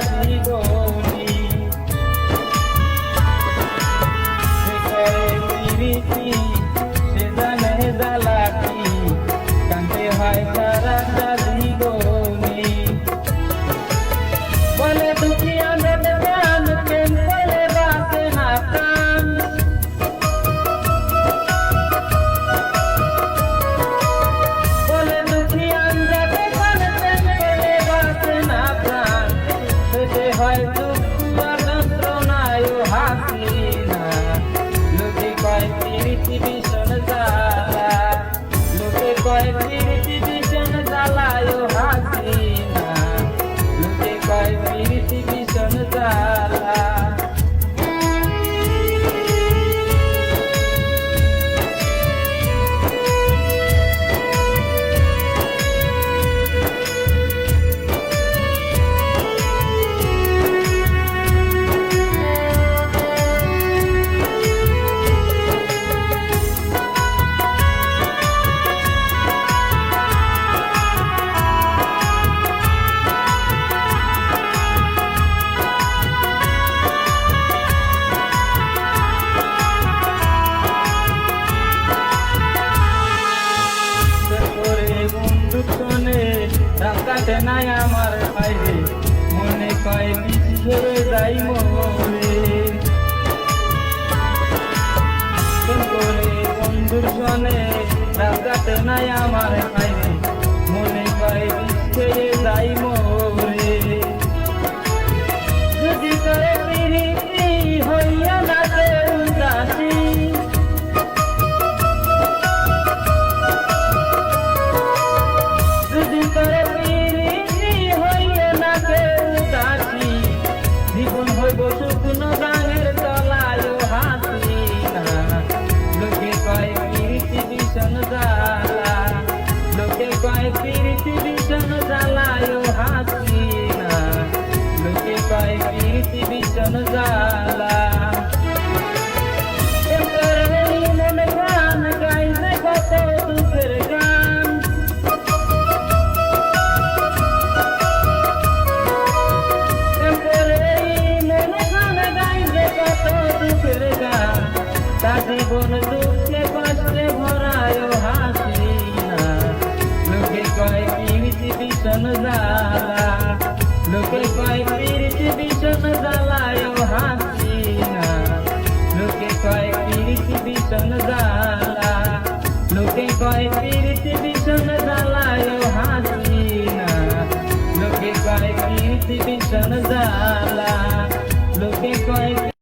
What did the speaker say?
દીવો নাই আমার বাইরে। মনে কয় পিছিয়ে যাই মরে বন্ধুর জনে রাজাতে নাই আমার জীবন দুঃখে কষ্টে ভরায় হাসি না। লোকে কয় পৃথিবী সন জ্বালা। লোকে কয় পৃথিবী সন জ্বালায় হাসি না। লোকে কয় পৃথিবী সন জ্বালা। লোকে কয় পৃথিবী সন জ্বালায় হাসি না। লোকে কয় পৃথিবী সন জ্বালা। লোকে কয়